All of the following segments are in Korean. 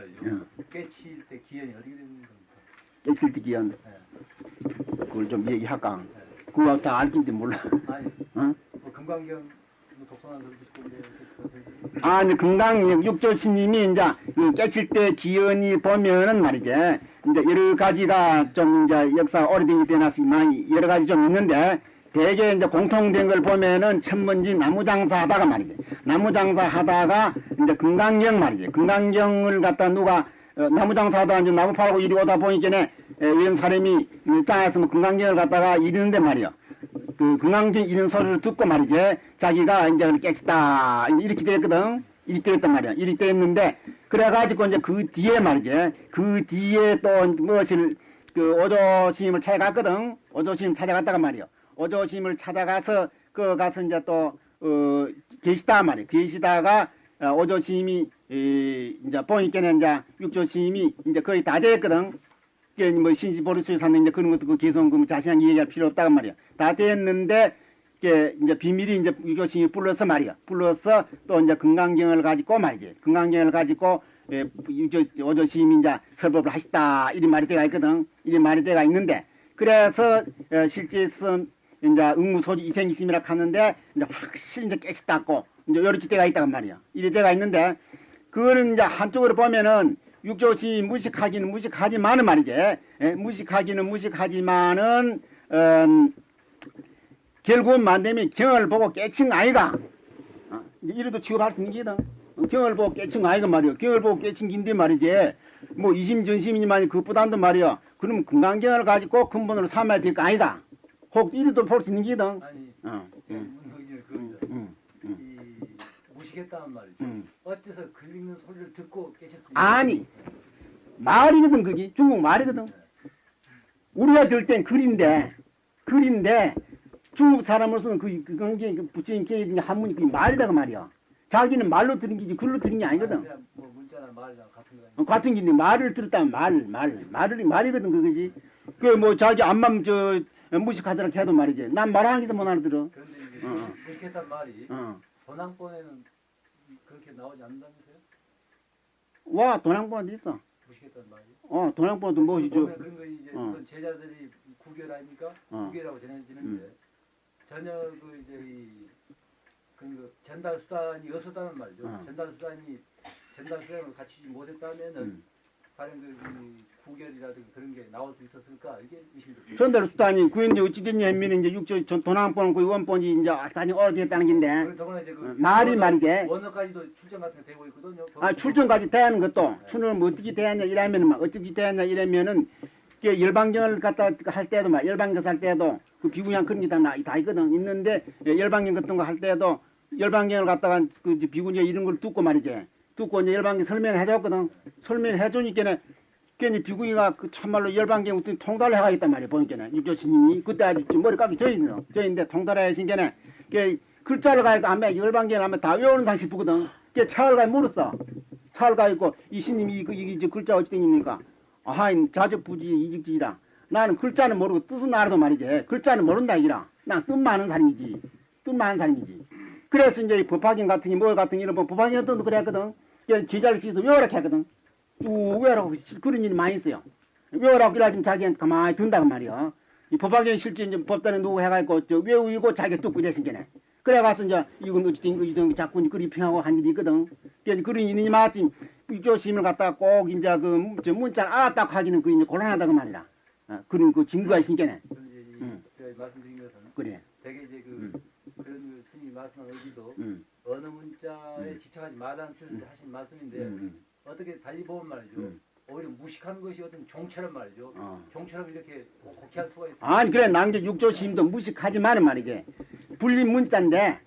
말이죠. 예. 깨칠 때 기현이 어떻게 되는 겁니까? 깨칠 때 기한 예. 그걸 좀 얘기할까? 그거 다 알긴지 몰라. 아니, 어? 뭐 금강경 뭐 독선한 소리 듣고 이제 아, 근데 금강 육조 스님이 이제 이 깨칠 때 기연이 보면은 말이지 이제 여러 가지가 좀 이제 역사 오래된 게 되나서 많이 여러 가지 좀 있는데 대개 이제 공통된 걸 보면은 천문지 나무 장사 하다가 말이지 나무 장사 하다가 이제 금강경 말이지. 금강경을 갖다 누가 어, 나무 장사하다가 이제 나무 팔고 이리 오다 보니까네 이런 사람이 땅에서 뭐 금강경을 갖다가 이르는데 말이야 그 금강경 이런 소리를 듣고 말이지 자기가 이제 깨끗다 이렇게 됐거든. 이렇게 됐단 말이야. 이렇게 됐는데 그래가지고 이제 그 뒤에 말이지 그 뒤에 또 무엇을 그 오조 스님을 찾아갔거든. 오조 스님 찾아갔다가 말이야 오조 스님을 찾아가서 그 가서 이제 또 어, 계시다 말이야. 계시다가 어, 오조 스님이 이, 이제 보니까는 이제 육조 스님이 이제 거의 다 됐거든 뭐 신시 보리수에 샀는 이제 그런 것도 그그 자세하게 얘기할 필요 없다고 말이야. 다 됐는데 이게 이제 비밀이 이제 유교신이 불러서 말이야. 불러서 또 이제 금강경을 가지고 말이지. 금강경을 가지고 예, 유교 오조 시임이 이제 설법을 하시다 이런 말이 때가 있거든. 이런 말이 때가 있는데 그래서 어, 실제서 이제 응무소지 이생이심이라 하는데 이제 확실히 이제 깨끗다고 이제 요렇게 때가 있다고 말이야. 이런 때가 있는데 그거는 이제 한쪽으로 보면은 육조시 무식하기는 무식하지만은 말이지. 예, 무식하기는 무식하지만은 음, 결국은 만되면 경을 보고 깨친 아이가 어, 이래도 취급할 수 있는 게다. 어, 경을 보고 깨친 아이가 말이야. 경을 보고 깨친 긴데 말이지. 뭐 이심전심이지만 그보다도 말이야. 그러면 건강경을 가지고 근본으로 삼아야 될 거 아이가 혹 이래도 볼 수 있는 게다. 아니 어, 제가 음. 음, 이 무시겠다는 말이죠. 음. 어째서 걸리는 소리를 듣고 깨쳤더니 아니 말이거든 그게 중국 말이거든 우리가 들 땐 글인데 글인데 중국 사람으로서는 그 그건 게 부처님 계획이 한문이 그 말이다가 말이야 자기는 말로 들은 게지 글로 들은 게 아니거든 그냥 뭐 문자나 말이나 같은 거 어, 같은 게인데 말을 들었다면 말, 말, 말을 말이거든 그거지. 그 뭐 자기 암만 저 무식하더라 해도 말이지. 난 말하는 게도 못 알아들어. 그런데 이제 어. 무시, 무식했단 말이 어. 도낭권에는 그렇게 나오지 않는다면서요? 와 도낭보도 있어. 무식했단 말이. 어 도낭보도 무엇이 저 보면 그런 거 이제 어. 제자들이 구결 아닙니까? 어. 구결하고 전해지는데 음. 전혀 그 이제 이 그런 거 전달 수단이 없었다는 말이죠. 어. 전달 수단이 전달 수단을 갖추지 못했다면은 음. 다른 그이 구결이라든가 그런 게 나올 수 있었을까 이게 의심이 듭니다. 전달 수단이 그 이제 어찌 됐냐 하면 이제 육조 전- 도낭본 그 원본이 이제 아까지 오래됐다는 긴데 그렇다거나 이제 그 어, 말이 말이지. 원어까지도 출전 같은 게 되고 있거든요. 아 출전까지 대하는 것도 출을 뭐 어떻게 대하냐 이러면은 막 어떻게 대하냐 이러면은 그 열방경을 갖다 할 때도 막 열방경 할 때도 그 비구양 그런 게다 다 있거든 있는데 예, 열방경 같은 거 할 때도 열방경을 갖다가 그 이제 비구냐 이런 걸 듣고 말이지 듣고 이제 열방경 설명을 해줬거든. 설명해 주니까는 괜히 비구이가 그 참말로 열방경 어떤 통달을 해가겠단 말이야 보니까는 육조 스님이 그때 아직 좀 머리 깎이 져 있는 져 있는데 통달을 하시니까는 그 글자를 가니까 아마 열방경을 하면 다 외우는 상식 보거든. 그 차를 가 물었어. 차를 가 있고 이 스님이 이거 이게 이제 글자 어찌 되니까 아하인 자적부지 이직지라 나는 글자는 모르고 뜻은 알아도 말이지. 글자는 모른다 이라. 난 뜻만 아는 사람이지. 뜻만 아는 사람이지. 그래서 이제 이 법화경 같은 게뭐 같은 게 이런 뭐 법화경 어떤 그랬거든? 그 제자를 씻어 외워라 했거든. 쭉 외워라고 그런 일이 많이 있어요. 외워라고 그래 지금 자기한테 가만히 둔다고 말이야. 이 법화경 실제 이제 법단에 누구 해가지고 저 외우고 자기가 뚝고 이랬으니까 그래 가서 이제 이건 어찌된 거 이런 자꾸 그리 평하고 한 일이 있거든. 그래서 그런 일이 마침 유조심을 갖다가 꼭 이제 그저 문자를 알았다고 하기는 그 이제 곤란하다고 말이라 어, 그런 그 증거가 있으니까 그런 이제 이 음. 제가 말씀드린 것은 그래. 되게 이제 그 음. 그런 그 스님이 말씀한 의지도 음, 어느 문자에 음. 집착하지 말라는 뜻을 음. 하신 말씀인데 음, 어떻게 달리 보면 말이죠. 음. 오히려 무식한 것이 어떤 종처럼 말이죠. 어. 종처럼 이렇게 곡해할 수가 있어요. 아니 그래 난게 육조심도 무식하지만은 말이지 불린 문자인데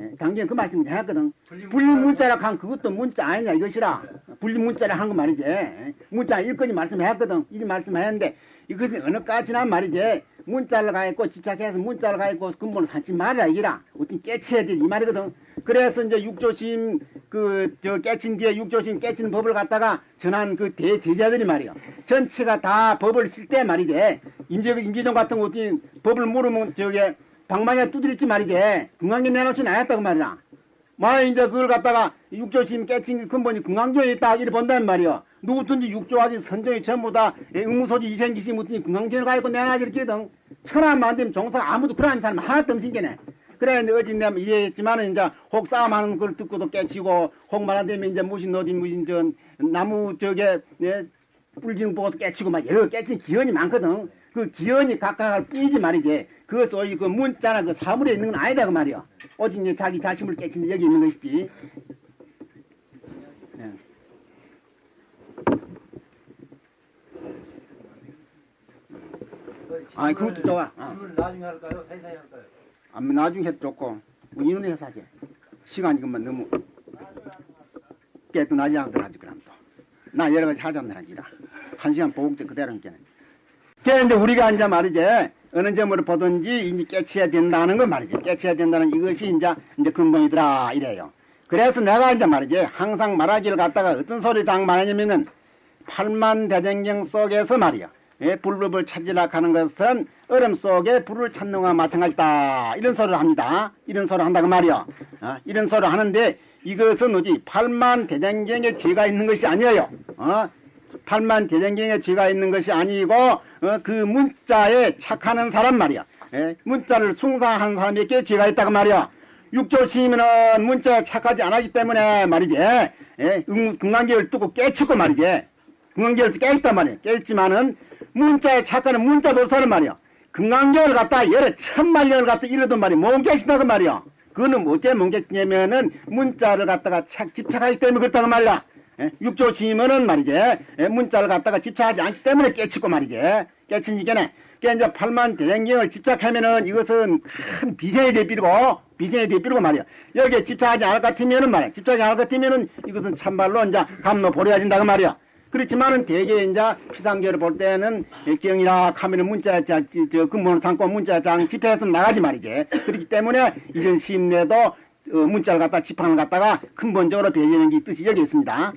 예, 당연히 그 말씀 해놨거든 불린 불린 문자- 문자라 한 그것도 문자 아니냐 이것이라 불린 문자라 한 거 말이지 문자 일거지 말씀했거든 이 말씀했는데 이것은 어느까지나 말이지 문자를 가있고 집착해서 문자를 가있고 근본을 삼지 말아라 이기라. 어떤 깨치해야 되지 이 말이거든. 그래서 이제 육조심 그 저 깨친 뒤에 육조심 깨치는 법을 갖다가 전한 그 대제자들이 말이야. 전체가 다 법을 쓸 때 말이지. 임재 임재정 같은 거 어떻게 법을 모르면 저게 방망이에 두드렸지 말이지. 중앙에 내놓지는 않았다고 말이야. 마 이제 그걸 갖다가 육조심 깨친 게 근본이 금강경에 있다 이래 본다는 말이야 누구든지 육조하지 선정이 전부 다 예, 의무소지 이생기시 무슨 금강전을 가지고 내가 이렇게든. 천하만 안 되면 종사 아무도 그러는 사람 하나도 없으니까네. 그래 어제 내가 이해했지만은 이제 혹 싸움하는 걸 듣고도 깨치고 혹말안 되면 이제 무신 어디 무신 저 나무 저게 예, 뿔지는 보고도 깨치고 막 여러 깨친 기현이 많거든. 그 기현이 각각 삐지 말이지. 그것 소위 그 문자나 그 사물에 있는 건 아니다 그 말이야. 오직 이제 자기 자신을 깨치는 여기 있는 것이지 아이, 질문을- 그것도 좋아. 어. 질문을 나중에 할까요? 사이사이 할까요? 아, 나중에 해도 좋고 뭐 이런 해서 하게 시간이 그만 너무 깨도 나지 않더라 지 그럼 또 나 여러 가지 하자면 하지라 한 시간 보국대 그대로니까 그 이제 우리가 이제 말이지 어느 점으로 보든지 이제 깨치해야 된다는 건 말이지 깨치해야 된다는 이것이 이제 이제 근본이더라 이래요 그래서 내가 이제 말이지 항상 말하기를 갖다가 어떤 소리 장 말하냐면은 팔만 대전경 속에서 말이야 예, 불법을 찾으려 하는 것은 얼음 속에 불을 찾는 것과 마찬가지다. 이런 소리를 합니다. 이런 소리를 한다고 말이야 어, 이런 소리를 하는데 이것은 어디 팔만 대전경에 죄가 있는 것이 아니에요. 어? 팔만 대전경에 죄가 있는 것이 아니고 어, 그 문자에 착하는 사람 말이야 예, 문자를 숭상하는 사람에게 죄가 있다고 말이야 육조 시민은 문자에 착하지 않았기 때문에 말이지. 예, 금강계를 뜨고 깨치고 말이지. 금강계를 깨쳤단 말이야 깨졌지만은 문자에 착하는 문자 법사는 말이야. 금강계를 갖다 여러 천만 년을 갖다 이러던 말이 못 깨친다고 말이야. 그거는 어째 못 깨치냐면은 문자를 갖다가 착, 집착하기 때문에 그렇다고 말이야. 예, 육조 시민은 말이지 예, 문자를 갖다가 집착하지 않기 때문에 깨치고 말이지. 깨치니까네. 그 이제 팔만 대장경을 집착하면은 이것은 큰 비생이 되비르고 비생이 되비르고 말이야. 여기에 집착하지 않을 것 같으면은 말이야. 집착하지 않을 것 같으면은 이것은 참말로 이제 감로 보려진다고 말이야 그렇지만은 대개 이제 피상계를 볼 때는 정이라 하면은 문자장 저 근본을 삼고 문자장 집회해서 나가지 말이지 그렇기 때문에 이런 시임 내도 어, 문자를 갖다 집합을 갖다가 근본적으로 배제하는 게 뜻이 여기 있습니다.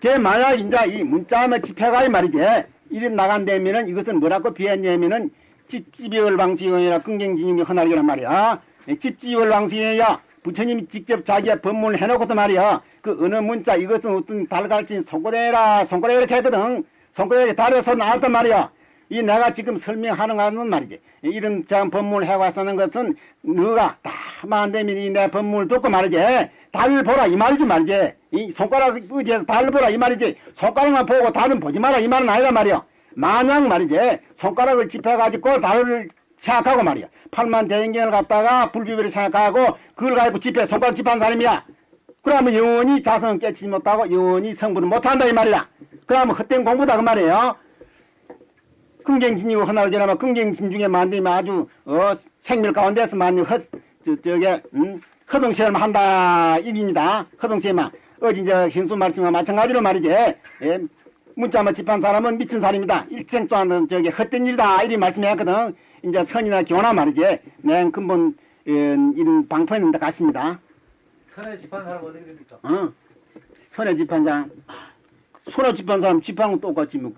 걔 만약 이제 이 문자만 집회가 이 말이지 이리 나간다면은 이것은 뭐라고 비했냐면은 집집이월 방식이라 긍정진영이 헌활이란 말이야. 집집이월 방식이야. 부처님이 직접 자기가 법문을 해놓고도 말이야. 그 어느 문자 이것은 어떤 달갈진 손고래라 손고래 이렇게 했거든. 손고래 달에서 나왔단 말이야. 이 내가 지금 설명하는 거는 말이지. 이런 참 법문을 해왔다는 것은 너가 다만 되면 이내 법문을 듣고 말이지. 달을 보라 이 말이지 말이지. 이 손가락 의지해서 달을 보라 이 말이지. 손가락만 보고 달은 보지 마라 이 말은 아니란 말이야. 만약 말이지 손가락을 집해가지고 달을 생각하고 말이야. 팔만 대행경을 갖다가 불비비를 생각하고 그걸 가지고 집해 손가락 집한 사람이야. 그러면 영원히 자성을 깨치지 못하고 영원히 성불을 못한다 이 말이야. 그러면 헛된 공부다 그 말이에요. 긍정진이고 하나를 지나면 긍정진 중에 만들면 아주 어 생밀 가운데서 만든 헛 저, 저게 음, 허송시험을 한다 이입니다. 허송시험만 어제 이제 hin수 말씀과 마찬가지로 말이지. 예, 문자만 집한 사람은 미친 사람이다. 일생 동안 저기 헛된 일이다 이리 말씀했거든. 이제 선이나 교나 말이지. 내 근본 어, 이런 있는 것 같습니다. 선에 집한 사람 어떻게 됩니까? 어? 선에 집한 사람, 손에 집한 사람 집한 건 똑같지 뭐.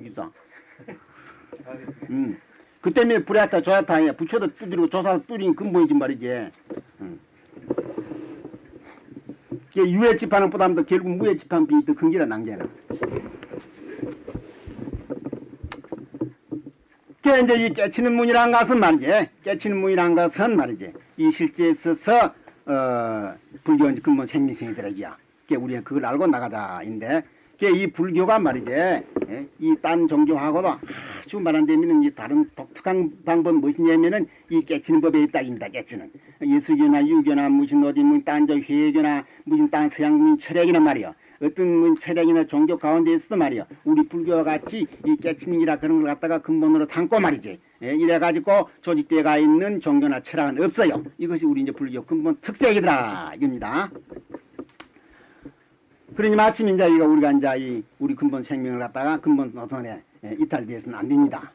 알겠습니다. 음. 그 때문에 불에다 조야타 해 부처도 두드리고 조사도 두드린 근본이지 말이지. 음. 이게 유해 집하는 보다도 결국 무해 집한 비더 큰기라 난게는. 그 이제 이 깨치는 문이란 것은 말이지. 깨치는 문이란 것은 말이지. 이 실제에 있어서 어 불교 이제 근본 생미생이더라기야. 그 우리가 그걸 알고 나가자인데. 그이 불교가 말이지. 예, 이딴 종교하고도 아주 말한다면 이 다른 독특한 방법 무엇이냐면은 이 깨치는 법에 있다입니다. 깨치는 예수교나 유교나 무슨 어디 뭐딴저 회교나 무슨 딴 서양민 철학이나 말이야. 어떤 뭐 철학이나 종교 가운데 있어도 말이야. 우리 불교와 같이 이 깨치는이라 그런 걸 갖다가 근본으로 삼고 말이지. 예, 이래 가지고 조직대가 있는 종교나 철학은 없어요. 이것이 우리 이제 불교 근본 특색이더라 이겁니다. 그러니 마침 이제 우리가 이제 이 우리 근본 생명을 갖다가 근본 노선에 예, 이탈되어서는 안 됩니다.